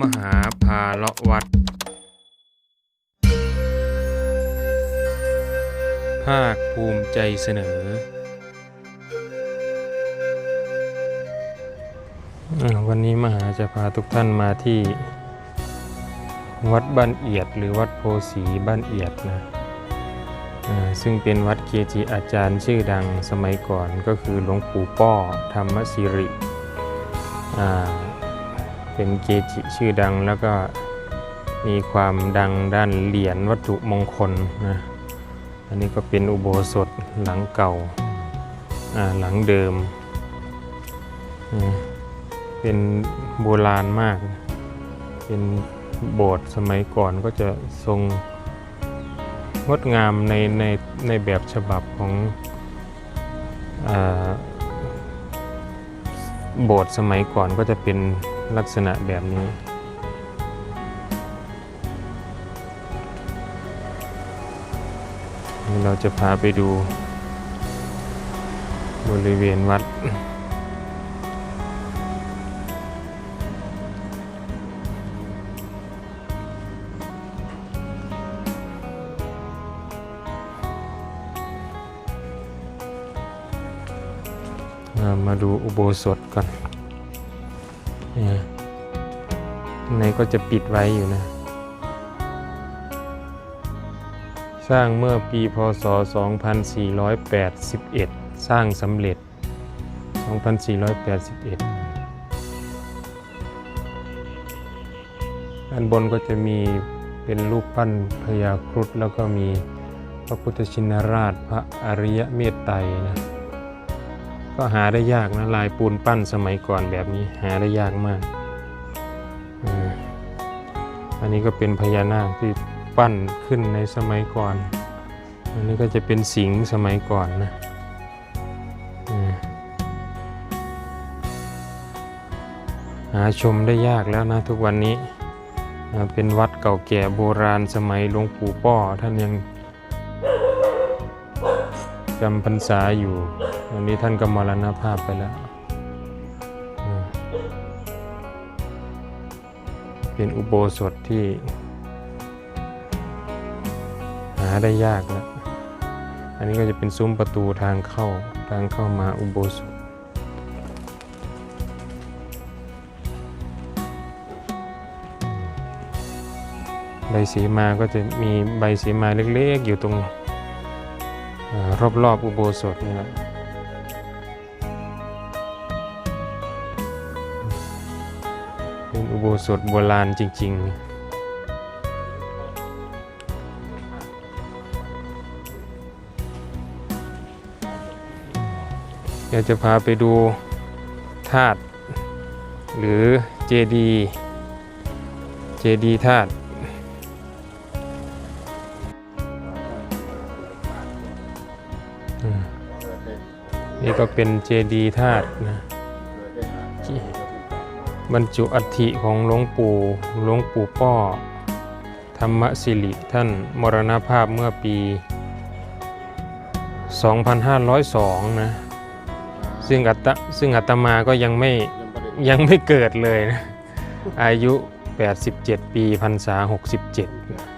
มหาภาละวัดภาคภูมิใจเสนอ วันนี้มหาจะพาทุกท่านมาที่ วัดบ้านเอียดหรือวัดโพสีบ้านเอียดนะซึ่งเป็นวัดเกจิอาจารย์ชื่อดังสมัยก่อนก็คือหลวงปู่ป้อธรรมสิริอ่า เป็นเกจิชื่อดังแล้วก็มีความดังด้านเหรียญวัตถุมงคลนะ อันนี้ก็เป็นอุโบสถหลังเก่าอ่าหลังเดิม เป็นโบราณมาก เป็นโบสถ์สมัยก่อนก็จะทรงงดงามในในในแบบฉบับของอาโบสถ์สมัยก่อนก็จะเป็น ลักษณะแบบนี้ เราจะพาไปดู บริเวณวัดมาดูอุโบสถก่อน เนี่ยข้างในก็จะปิดไว้อยู่นะ สร้างเมื่อปีพศ 2481 สร้างสำเร็จ 2481ด้านบนก็จะมีเป็นรูปปั้นพญาครุฑแล้วก็มีพระพุทธชินราชพระอริยเมตไตรนะ ก็หาได้ยากนะลายปูนปั้นสมัยก่อนแบบนี้หาได้ยากมาก อันนี้ก็เป็นพญานาคที่ปั้นขึ้นในสมัยก่อน อันนี้ก็จะเป็นสิงสมัยก่อนนะหาชมได้ยากแล้วนะทุกวันนี้ เป็นวัดเก่าแก่โบราณสมัยหลวงปู่ป้อท่านยัง จำพรรษาอยู่วันนี้ท่านก็มรณภาพไปแล้ว เป็นอุโบสถที่ หาได้ยากแล้วอันนี้ก็จะเป็นซุ้มประตูทางเข้าทางเข้ามาอุโบสถใบสีมาก็จะมีใบสีมาเล็กๆอยู่ตรง รอารอบอุโบสถนี่แหละเป็นอุโบสถโบราณจริง ๆ เดี๋ยวจะพาไปดูธาตุหรือเจดี เจดีธาตุ นี่ก็เป็นเจดีย์ธาตุนะบรรจุอัฐิของหลวงปู่หลวงปู่ป้อ ธรรมสิริท่านมรณภาพเมื่อปี 2502 นะ ซึ่งอัตซึ่งอัตมาก็ยังไม่ยังไม่เกิดเลยนะ อายุ 87 ปีพรรษา 67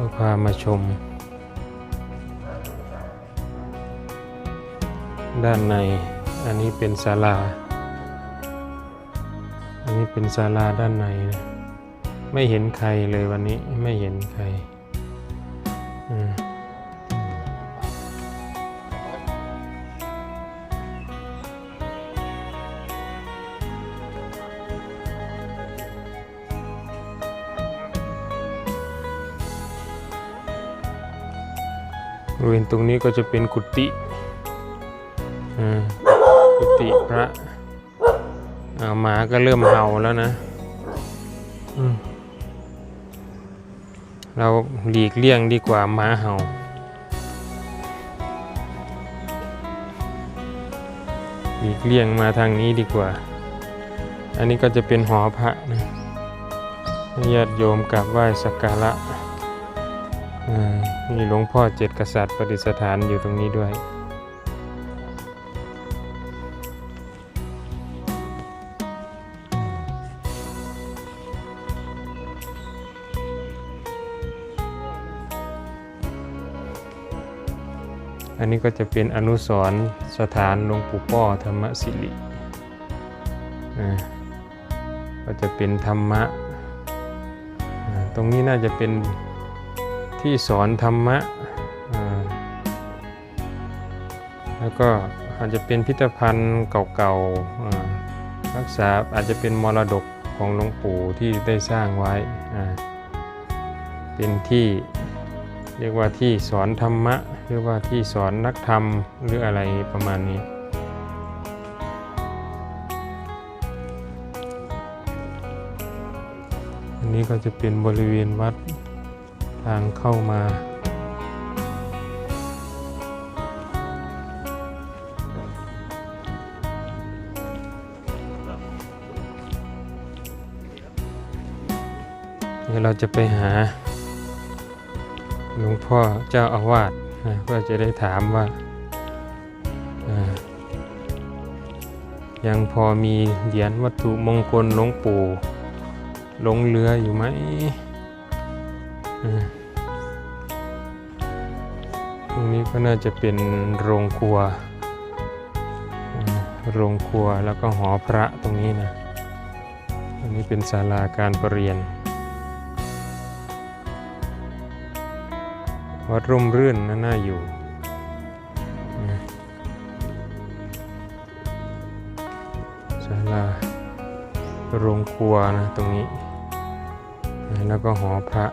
ก็พามาชม ด้านในอันนี้เป็นศาลา อันนี้เป็นศาลาด้านในนะไม่เห็นใครเลยวันนี้ไม่เห็นใคร บริเวณตรงนี้ก็จะเป็นกุฏิอ่ากุฏิพระอ่าหมาก็เริ่มเห่าแล้วนะอืมเราหลีกเลี่ยงดีกว่าหมาเห่าหลีกเลี่ยงมาทางนี้ดีกว่า อันนี้ก็จะเป็นหอพระนะญาติโยมกราบไหว้สักการะ มีหลวงพ่อเจ็ดกษัตริย์ประดิษฐานอยู่ตรงนี้ด้วย อันนี้ก็จะเป็นอนุสรณ์สถานหลวงปู่ป้อธรรมสิริก็จะเป็นธรรมะ ตรงนี้น่าจะเป็น ที่สอนธรรมะแล้วก็อาจจะเป็นพิพิธภัณฑ์เก่าๆรักษาอาจจะเป็นมรดกของหลวงปู่ที่ได้สร้างไว้ เป็นที่เรียกว่าที่สอนธรรมะเรียกว่าที่สอนนักธรรมหรืออะไรประมาณนี้ อันนี้ก็จะเป็นบริเวณวัด ทางเข้ามา เดี๋ยวเราจะไปหาหลวงพ่อเจ้าอาวาสเพื่อจะได้ถามว่ายังพอมีเหรียญวัตถุมงคลหลวงปู่หลงเรืออยู่ไหม ตรงนี้ก็น่าจะเป็นโรงครัว โรงครัวแล้วก็หอพระตรงนี้นะอันนี้เป็นศาลาการประเรียน วัดร่มรื่นน่าน่าอยู่ศาลาโรงครัวนะตรงนี้ แล้วก็หอพระ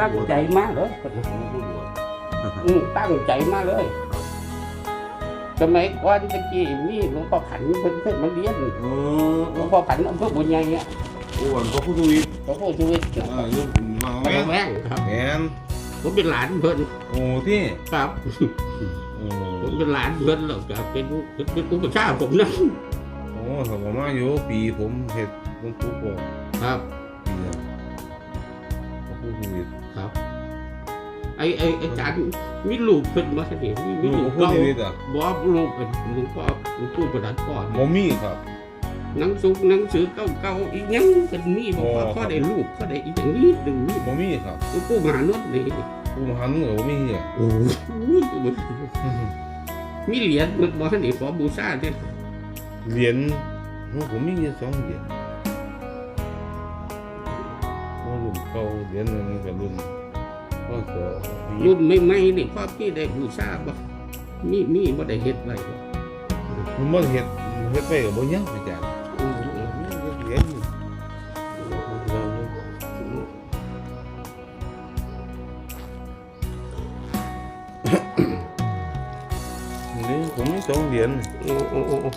ตั้งใจมากเลยอืมตั้งใจมากเลยสมัยก่อนตะกี้มีหลวงพ่อผันเพิ่นเพิ่นมาเรียนเออหลวงพ่อผันอำเภอบุญใหญ่เนี่ยอ้วนก็ผู้ทวีตหลวงพ่อชีวิตอ่ายุคมามาแม่แม่งครับแม่นผมเป็นหลานเพิ่นโอ้ที่ครับโอ้ผมเป็นหลานเพิ่นแล้วก็เป็นเป็นเป็นอุปชฌาย์ผมนะโอ้สมัยมาอยู่ปีผมเฮ็ดหลวงปู่ก็ครับปีละก็ผู้ทวีต ครับ ไอ้ไอ้ไอ้จารย์มีลูกเพิ่นมาเสด็จมีมีลูลูกกผู้เก่าทวีตอะบ่ลูกเป็นหลวงพ่อหลวงปู่ประดันพ่อบ่มีครับหนังสุกหนังสือเก่าๆอีกหยังเป็นมีบ่พออ๋อพอได้ลูกพอได้อีกอย่างนี้ดึงนี่บ่มีครับหลวงปู่มหานวดนี่ผู้มหันต์ก็บ่มีอะโอ้มีเหรียญมันบอกให้นี่ขอบูชาเนี่ยเหรียญโอ้ผมมีอยู่สองเหรียญ ก่าเหรียญหนึงก็รุ่นก็ก็รุ่นใหม่ๆนี่พ่อพี่ได้บูชาบ่มีมีบ่ได้เฮ็ดไว้บ่มันบ่เฮ็ดเฮ็ดไปก็บ่ยังอาจารย์อืมเหรียญนี่ผมมีสองเหรียญโอ้โอ้โอ้โอ้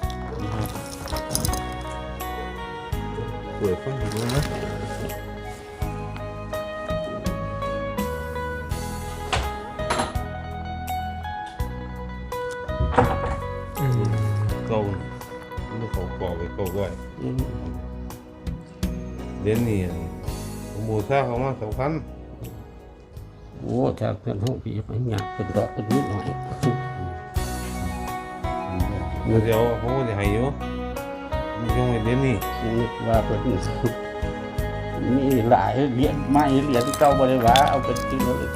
เปิดฟังดูนะ เก่ามันเขาก่อไว้เก่าไว้อืมเหรียญนี่ผมบูชาเขามาสองพันโอ้ถ้าเพิ่นเฮาพี่ไปหยักเป็นดอกเป็นนิดหน่อยเดี๋ยวเขาจะให้อยู่ยังไงเหรียญนี่ว่าเพิ่นมีหลายเหรียญใหม่เหรียญเก่าบ่ได้ว่าเอาเป็นจริงเลย